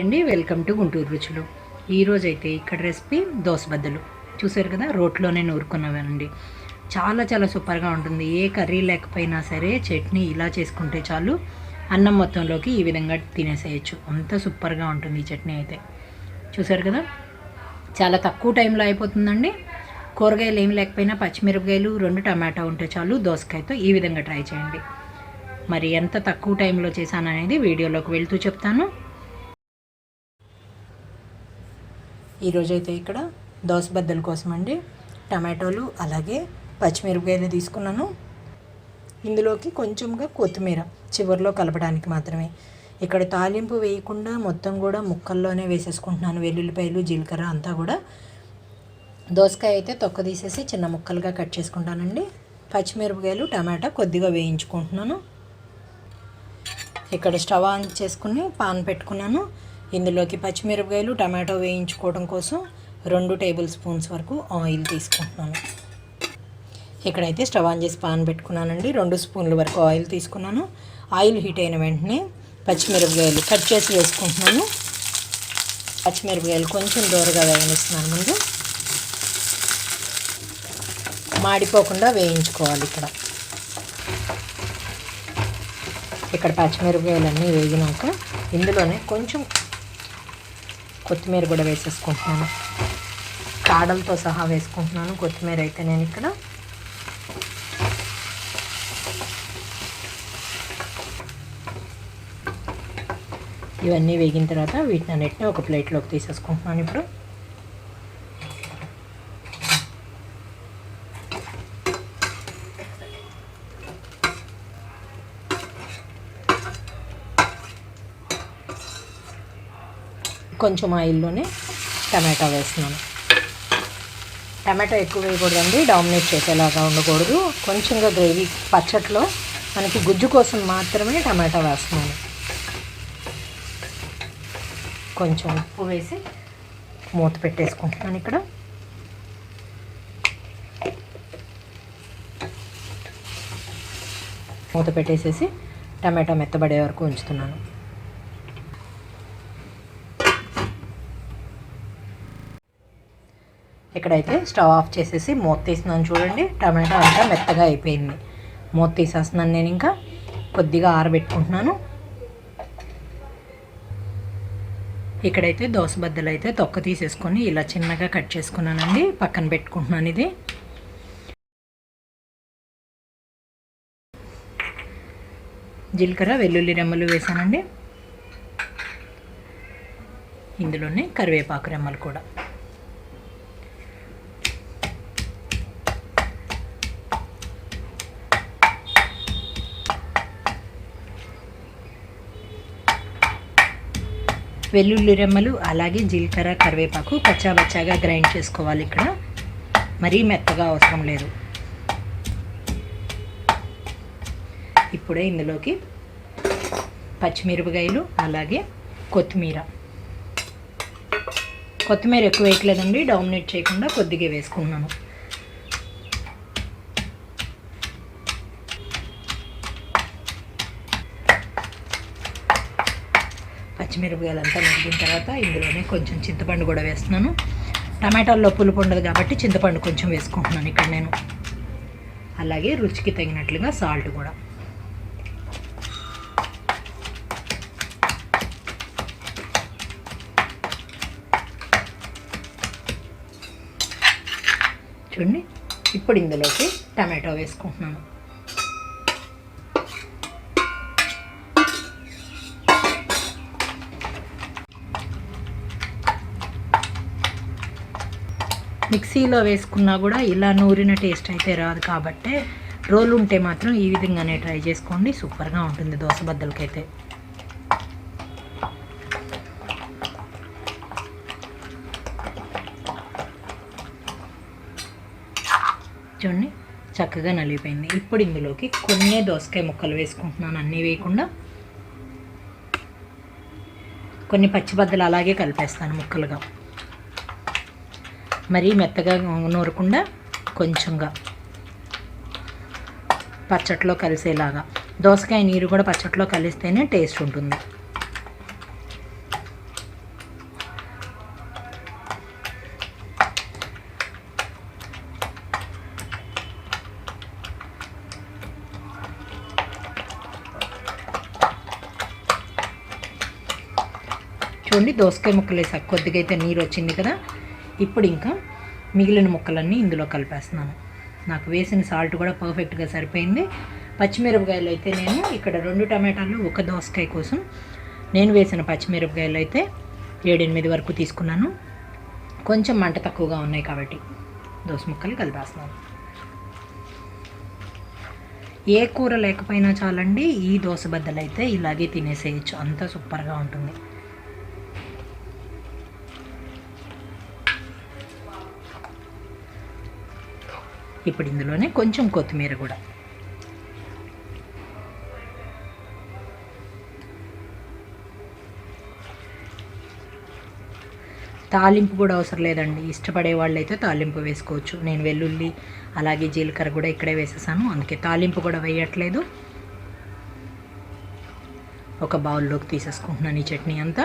అండి welcome to Guntur రుచులు. ఈరోజు అయితే ఇక్కడ రెసిపీ దోసబద్దలు చూసారు కదా రోట్లోనే నూరుకున్నవండి చాలా చాలా సూపర్గా ఉంటుంది. ఏ కర్రీ లేకపోయినా సరే చట్నీ ఇలా చేసుకుంటే చాలు అన్నం మొత్తంలోకి ఈ విధంగా తినేసేయచ్చు. అంత సూపర్గా ఉంటుంది ఈ చట్నీ అయితే. చూసారు కదా చాలా తక్కువ టైంలో అయిపోతుందండి. కూరగాయలు ఏం లేకపోయినా పచ్చిమిరపకాయలు రెండు టమాటా ఉంటే చాలు దోసకాయతో ఈ విధంగా ట్రై చేయండి. మరి ఎంత తక్కువ టైంలో చేశాను అనేది వీడియోలోకి వెళ్తూ చెప్తాను. ఈరోజైతే ఇక్కడ దోస బద్దల కోసం అండి. టమాటోలు అలాగే పచ్చిమిరపకాయలు తీసుకున్నాను. ఇందులోకి కొంచెంగా కొత్తిమీర చివరిలో కలపడానికి మాత్రమే. ఇక్కడ తాలింపు వేయకుండా మొత్తం కూడా ముక్కల్లోనే వేసేసుకుంటున్నాను. వెల్లుల్లిపాయలు జీలకర్ర అంతా కూడా. దోసకాయ అయితే తొక్క తీసేసి చిన్న ముక్కలుగా కట్ చేసుకుంటానండి. పచ్చిమిరపకాయలు టమాటా కొద్దిగా వేయించుకుంటున్నాను. ఇక్కడ స్టవ్ ఆన్ చేసుకుని పాన్ పెట్టుకున్నాను. ఇందులోకి పచ్చిమిరపకాయలు టమాటో వేయించుకోవడం కోసం రెండు టేబుల్ స్పూన్స్ వరకు ఆయిల్ తీసుకుంటున్నాను. ఇక్కడైతే స్టవ్ ఆన్ చేసి పాన్ పెట్టుకున్నానండి. రెండు స్పూన్ల వరకు ఆయిల్ తీసుకున్నాను. ఆయిల్ హీట్ అయిన వెంటనే పచ్చిమిరపకాయలు కట్ చేసి వేసుకుంటున్నాను. పచ్చిమిరపకాయలు కొంచెం దూరగా వేయనిస్తున్నాను ముందు. మాడిపోకుండా వేయించుకోవాలి ఇక్కడ. ఇక్కడ పచ్చిమిరపకాయలు అన్నీ వేగినాక ఇందులోనే కొంచెం కొత్తిమీర కూడా వేసేసుకుంటున్నాను. కాడలతో సహా వేసుకుంటున్నాను. కొత్తిమీర అయితే నేను ఇక్కడ ఇవన్నీ వేగిన తర్వాత వీటిని అన్నిటిని ఒక ప్లేట్లోకి తీసేసుకుంటున్నాను ఇప్పుడు. కొంచెం ఆయిల్లోనే టమాటా వేస్తున్నాను. టమాటా ఎక్కువ వేయకూడదండి డామినేట్ చేసేలాగా ఉండకూడదు. కొంచెంగా గ్రేవీ పచ్చట్లో మనకి గుజ్జు కోసం మాత్రమే టమాటా వేస్తున్నాను. కొంచెం ఉప్పు వేసి మూత పెట్టేసుకుంటున్నాను ఇక్కడ. మూత పెట్టేసేసి టమాటా మెత్తబడే వరకు ఉంచుతున్నాను. ఇక్కడైతే స్టవ్ ఆఫ్ చేసేసి మూత తీసినాను చూడండి. టమాటా అంతా మెత్తగా అయిపోయింది. మూత తీసేస్తున్నాను నేను ఇంకా. కొద్దిగా ఆరబెట్టుకుంటున్నాను. ఇక్కడైతే దోస బద్దలు అయితే తొక్క తీసేసుకొని ఇలా చిన్నగా కట్ చేసుకున్నానండి. పక్కన పెట్టుకుంటున్నాను ఇది. జీలకర్ర వెల్లుల్లి రెమ్మలు వేసానండి. ఇందులోనే కరివేపాకు రెమ్మలు కూడా. వెల్లుల్లి రెమ్మలు అలాగే జీలకర్ర కరివేపాకు పచ్చాబచ్చాగా గ్రైండ్ చేసుకోవాలి ఇక్కడ. మరీ మెత్తగా అవసరం లేదు. ఇప్పుడే ఇందులోకి పచ్చిమిరపకాయలు అలాగే కొత్తిమీర. కొత్తిమీర ఎక్కువ వేయట్లేదండి డామినేట్ చేయకుండా కొద్దిగా వేసుకున్నాను పచ్చిమిరపకాయలు అంతా మరిగిన తర్వాత ఇందులోనే కొంచెం చింతపండు కూడా వేస్తున్నాను. టమాటాల్లో పులుపు ఉండదు కాబట్టి చింతపండు కొంచెం వేసుకుంటున్నాను ఇక్కడ నేను. అలాగే రుచికి తగినట్లుగా సాల్ట్ కూడా. చూడండి ఇప్పుడు ఇందులోకి టమాటో వేసుకుంటున్నాను. మిక్సీలో వేసుకున్నా కూడా ఇలా నూరిన టేస్ట్ అయితే రాదు కాబట్టి రోల్ ఉంటే మాత్రం ఈ విధంగానే ట్రై చేసుకోండి. సూపర్గా ఉంటుంది దోశ బద్దలకైతే. చూడండి చక్కగా నలిగిపోయింది. ఇప్పుడు ఇందులోకి కొన్ని దోసకాయ ముక్కలు వేసుకుంటున్నాను. అన్నీ వేయకుండా కొన్ని పచ్చిబద్దలు అలాగే కలిపేస్తాను ముక్కలుగా. మరీ మెత్తగా నూరకుండా కొంచెంగా పచ్చట్లో కలిసేలాగా. దోసకాయ నీరు కూడా పచ్చట్లో కలిస్తేనే టేస్ట్ ఉంటుంది. చూడండి దోసకాయ ముక్కలు వేసా కొద్దిగా అయితే నీరు వచ్చింది కదా. ఇప్పుడు ఇంకా మిగిలిన ముక్కలన్నీ ఇందులో కలిపేస్తున్నాను. నాకు వేసిన సాల్ట్ కూడా పర్ఫెక్ట్గా సరిపోయింది. పచ్చిమిరపకాయలు అయితే నేను ఇక్కడ రెండు టమాటాలు ఒక దోసకాయ కోసం నేను వేసిన పచ్చిమిరపకాయలు అయితే ఏడెనిమిది వరకు తీసుకున్నాను. కొంచెం మంట తక్కువగా ఉన్నాయి కాబట్టి దోస ముక్కలు కలిపేస్తున్నాను. ఏ కూర లేకపోయినా చాలండి ఈ దోశ బద్దలు అయితే ఇలాగే తినేసేయచ్చు. అంత సూపర్గా ఉంటుంది. ఇప్పుడు ఇందులోనే కొంచెం కొత్తిమీర కూడా. తాలింపు కూడా అవసరం లేదండి. ఇష్టపడే వాళ్ళైతే తాలింపు వేసుకోవచ్చు. నేను వెల్లుల్లి అలాగే జీలకర్ర కూడా ఇక్కడే వేసేసాను. అందుకే తాలింపు కూడా వేయట్లేదు. ఒక బౌల్లోకి తీసేసుకుంటున్నాను ఈ చట్నీ అంతా.